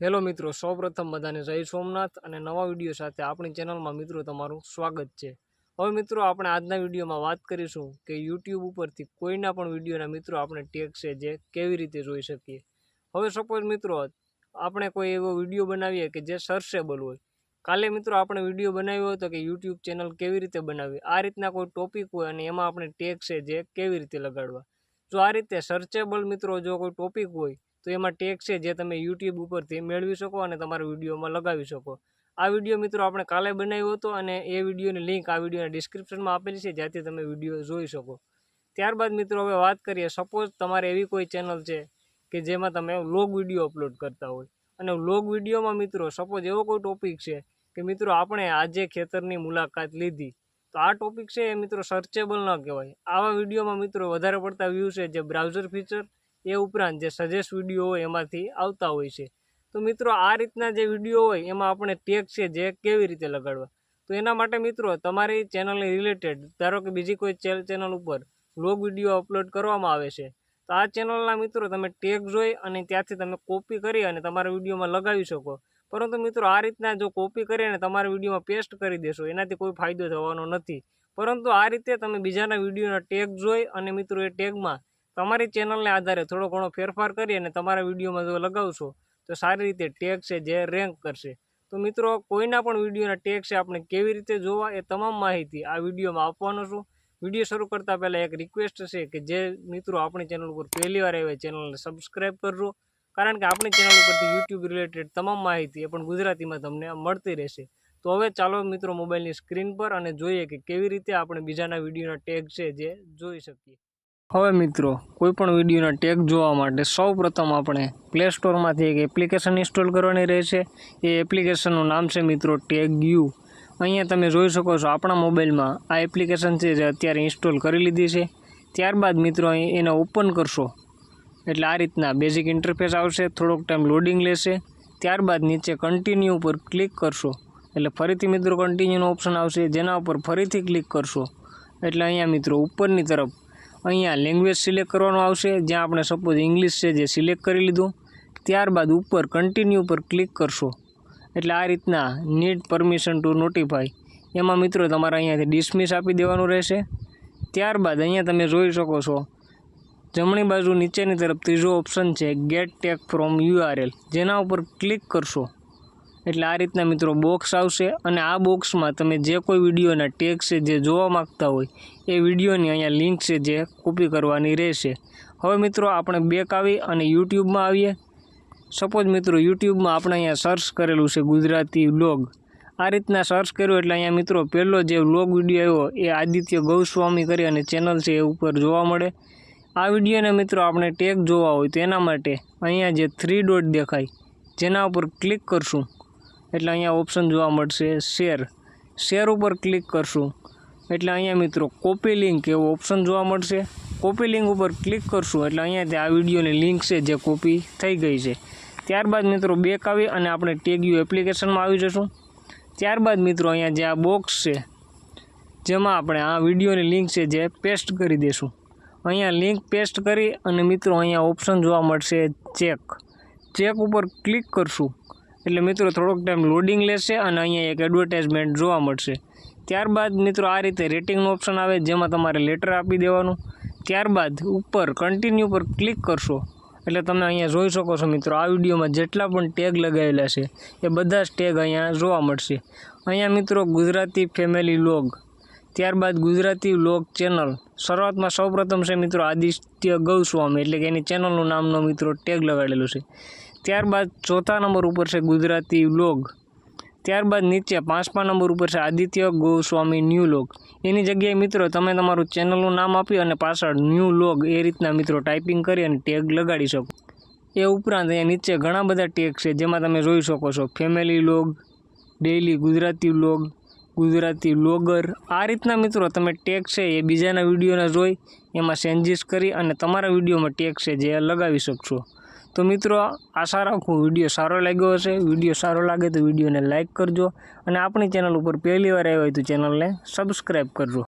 Hello મિત્રો, સૌપ્રથમ બધાને જય સોમનાથ અને નવા વીડિયો સાથે આપણી ચેનલમાં મિત્રો તમારું સ્વાગત છે. હવે મિત્રો, આપણે આજના વિડીયોમાં વાત કરીશું કે યુટ્યુબ ઉપરથી કોઈના પણ વિડીયોના મિત્રો આપણે ટેગ છે જે કેવી રીતે જોઈ શકીએ. હવે સપોઝ મિત્રો, આપણે કોઈ એવો વીડિયો બનાવીએ કે જે સર્ચેબલ હોય. કાલે મિત્રો, આપણે વીડિયો બનાવ્યો હતો કે યુટ્યુબ ચેનલ કેવી રીતે બનાવવી? આ રીતના કોઈ ટોપિક હોય અને એમાં આપણે ટેગ છે જે કેવી રીતે લગાડવા? જો આ રીતે સર્ચેબલ મિત્રો જો કોઈ ટોપિક હોય, તો એમાં ટેગ છે જે તમે યુટ્યુબ ઉપરથી મેળવી શકો અને તમારા વિડીયોમાં લગાવી શકો. આ વીડિયો મિત્રો આપણે કાલે બનાવ્યો હતો અને એ વિડીયોની લિંક આ વિડીયોના ડિસ્ક્રિપ્શનમાં આપેલી છે, જ્યાંથી તમે વીડિયો જોઈ શકો. ત્યારબાદ મિત્રો હવે વાત કરીએ સપોઝ તમારે એવી કોઈ ચેનલ છે કે જેમાં તમે લોગ વીડિયો અપલોડ કરતા હોય. અને લોગ વિડીયોમાં મિત્રો સપોઝ એવો કોઈ ટોપિક છે કે મિત્રો આપણે આજે ખેતરની મુલાકાત લીધી તો આ ટોપિક છે એ મિત્રો સર્ચેબલ ન કહેવાય. આવા વિડીયોમાં મિત્રો વધારે પડતા વ્યૂ છે જે બ્રાઉઝર ફીચર એ ઉપરાંત જે સજેસ્ટ વીડિયો હોય એમાંથી આવતા હોય છે. તો મિત્રો આ રીતના જે વીડિયો હોય એમાં આપણે ટેગ છે જે કેવી રીતે લગાડવા? તો એના માટે મિત્રો તમારી ચેનલને રિલેટેડ ધારો કે બીજી કોઈ ચેનલ ઉપર વ્લોગ વીડિયો અપલોડ કરવામાં આવે છે, તો આ ચેનલના મિત્રો તમે ટેગ જોઈ અને ત્યાંથી તમે કોપી કરી અને તમારા વિડીયોમાં લગાવી શકો. પરંતુ મિત્રો આ રીતના જો કોપી કરીને તમારા વિડીયોમાં પેસ્ટ કરી દેશો, એનાથી કોઈ ફાયદો થવાનો નથી. પરંતુ આ રીતે તમે બીજાના વિડીયોના ટેગ જોઈ અને મિત્રો એ ટેગમાં તમારી ચેનલને આધારે થોડો ઘણો ફેરફાર કરી અને તમારા વિડીયોમાં જો લગાવશો, તો સારી રીતે ટેગ છે જે રેન્ક કરશે. તો મિત્રો, કોઈના પણ વિડીયોના ટેગ છે આપણે કેવી રીતે જોવા એ તમામ માહિતી આ વિડીયોમાં આપવાનો છું. વીડિયો શરૂ કરતાં પહેલાં એક રિક્વેસ્ટ છે કે જે મિત્રો આપણી ચેનલ ઉપર પહેલી વાર આવ્યા, ચેનલને સબસ્ક્રાઈબ કરજો. કારણ કે આપણી ચેનલ ઉપરથી યુટ્યુબ રિલેટેડ તમામ માહિતી એ પણ ગુજરાતીમાં તમને મળતી રહેશે. તો હવે ચાલો મિત્રો મોબાઈલની સ્ક્રીન પર અને જોઈએ કે કેવી રીતે આપણે બીજાના વિડીયોના ટેગ છે જે જોઈ શકીએ. હવે મિત્રો કોઈપણ વિડીયોના ટેગ જોવા માટે સૌ પ્રથમ આપણે પ્લે સ્ટોરમાંથી એક એપ્લિકેશન ઇન્સ્ટોલ કરવાની રહેશે. એ એપ્લિકેશનનું નામ છે મિત્રો ટેગ યુ અહીંયા તમે જોઈ શકો છો આપણા મોબાઈલમાં આ એપ્લિકેશન છે જે અત્યારે ઇન્સ્ટોલ કરી લીધી છે. ત્યારબાદ મિત્રો અહીં એને ઓપન કરશો. એટલે આ રીતના બેઝિક ઇન્ટરફેસ આવશે, થોડોક ટાઈમ લોડિંગ લેશે, ત્યારબાદ નીચે કન્ટિન્યુ ઉપર ક્લિક કરશો. એટલે ફરીથી મિત્રો કન્ટિન્યુનો ઓપ્શન આવશે, જેના ઉપર ફરીથી ક્લિક કરશો. એટલે અહીંયા મિત્રો ઉપરની તરફ અહીંયા લેંગ્વેજ સિલેક્ટ કરવાનું આવશે, જ્યાં આપણે સપોઝ ઇંગ્લિશ છે જે સિલેક્ટ કરી લીધું, ત્યારબાદ ઉપર કન્ટિન્યુ ઉપર ક્લિક કરશો. એટલે આ રીતના નીડ પરમિશન ટુ નોટિફાય એમાં મિત્રો તમારે અહીંયાથી ડિસમિસ આપી દેવાનું રહેશે. ત્યારબાદ અહીંયા તમે જોઈ શકો છો જમણી બાજુ નીચેની તરફ ત્રીજો ઓપ્શન છે ગેટ ટેક ફ્રોમ યુઆરએલ જેના ઉપર ક્લિક કરશો. એટલે આ રીતના મિત્રો બોક્સ આવશે અને આ બોક્સમાં તમે જે કોઈ વિડીયોના ટેગ છે, જે જોવા માગતા હોય, એ વિડીયોની અહીંયા લિંક છે જે કોપી કરવાની રહેશે. હવે મિત્રો આપણે બેક આવી અને યુટ્યુબમાં આવીએ. સપોઝ મિત્રો યુટ્યુબમાં આપણે અહીંયા સર્ચ કરેલું છે ગુજરાતી વ્લોગ આ રીતના સર્ચ કર્યું એટલે અહીંયા મિત્રો પહેલો જે વ્લોગ વીડિયો આવ્યો, એ આદિત્ય ગૌસ્વામી કરી અને ચેનલ છે એ ઉપર જોવા મળે. આ વિડીયોને મિત્રો, આપણે ટેગ જોવા હોય તો એના માટે અહીંયા જે થ્રી ડોટ દેખાય, જેના ઉપર ક્લિક કરશું. એટલે અહીંયા ઓપ્શન જોવા મળશે શેર શેર ઉપર ક્લિક કરશું. એટલે અહીંયા મિત્રો કોપી લિંક એવો ઓપ્શન જોવા મળશે. કોપી લિંક ઉપર ક્લિક કરશું. એટલે અહીંયાથી આ વિડીયોની લિંક છે જે કોપી થઈ ગઈ છે. ત્યારબાદ મિત્રો બેક આવી અને આપણે ટેગ યુ એપ્લિકેશનમાં આવી જશું. ત્યારબાદ મિત્રો, અહીંયા જે આ બોક્સ છે, જેમાં આપણે આ વિડીયોની લિંક છે જે પેસ્ટ કરી દઈશું અહીંયા લિંક પેસ્ટ કરી અને મિત્રો અહીંયા ઓપ્શન જોવા મળશે ચેક ચેક ઉપર ક્લિક કરશું. એટલે મિત્રો થોડોક ટાઈમ લોડિંગ લેશે અને અહીંયા એક એડવર્ટાઇઝમેન્ટ જોવા મળશે. ત્યારબાદ મિત્રો આ રીતે રેટિંગનું ઓપ્શન આવે જેમાં તમારે લેટર આપી દેવાનું. ત્યારબાદ ઉપર કન્ટિન્યુ પર ક્લિક કરશો. એટલે તમે અહીંયા જોઈ શકો છો મિત્રો, આ વિડીયોમાં જેટલા પણ ટેગ લગાવેલા છે એ બધા જ ટેગ અહીંયા જોવા મળશે. અહીંયા મિત્રો ગુજરાતી ફેમિલી લોગ ત્યારબાદ ગુજરાતી વ્લોગ ચેનલ. શરૂઆતમાં સૌપ્રથમ છે મિત્રો આદિત્ય ગૌસ્વામી, એટલે કે એની ચેનલનું નામનો મિત્રો ટેગ લગાડેલું છે. ત્યારબાદ ચોથા નંબર ઉપર છે ગુજરાતી વ્લોગ ત્યારબાદ નીચે પાંચમા નંબર ઉપર છે આદિત્ય ગોસ્વામી ન્યૂ લોગ. એની જગ્યાએ મિત્રો તમે તમારું ચેનલનું નામ આપી અને પાછળ ન્યૂ લોગ એ રીતના મિત્રો ટાઈપિંગ કરી અને ટેગ લગાડી શકો. એ ઉપરાંત અહીંયા નીચે ઘણા બધા ટેગ છે જેમાં તમે જોઈ શકો છો. Family vlog daily Gujarati vlog Gujarati vlogger. આ રીતના મિત્રો તમે ટેગ છે એ બીજાના વિડીયોના જોઈ, એમાં ચેન્જીસ કરી અને તમારા વિડીયોમાં ટેગ છે જે લગાવી શકશો. તો મિત્રો, આશા રાખું વીડિયો સારો લાગ્યો હશે. વીડિયો સારો લાગે તો વિડીયોને લાઇક કરજો અને આપણી ચેનલ ઉપર પહેલી વાર આવ્યો હોય તો ચેનલને સબસ્ક્રાઈબ કરજો.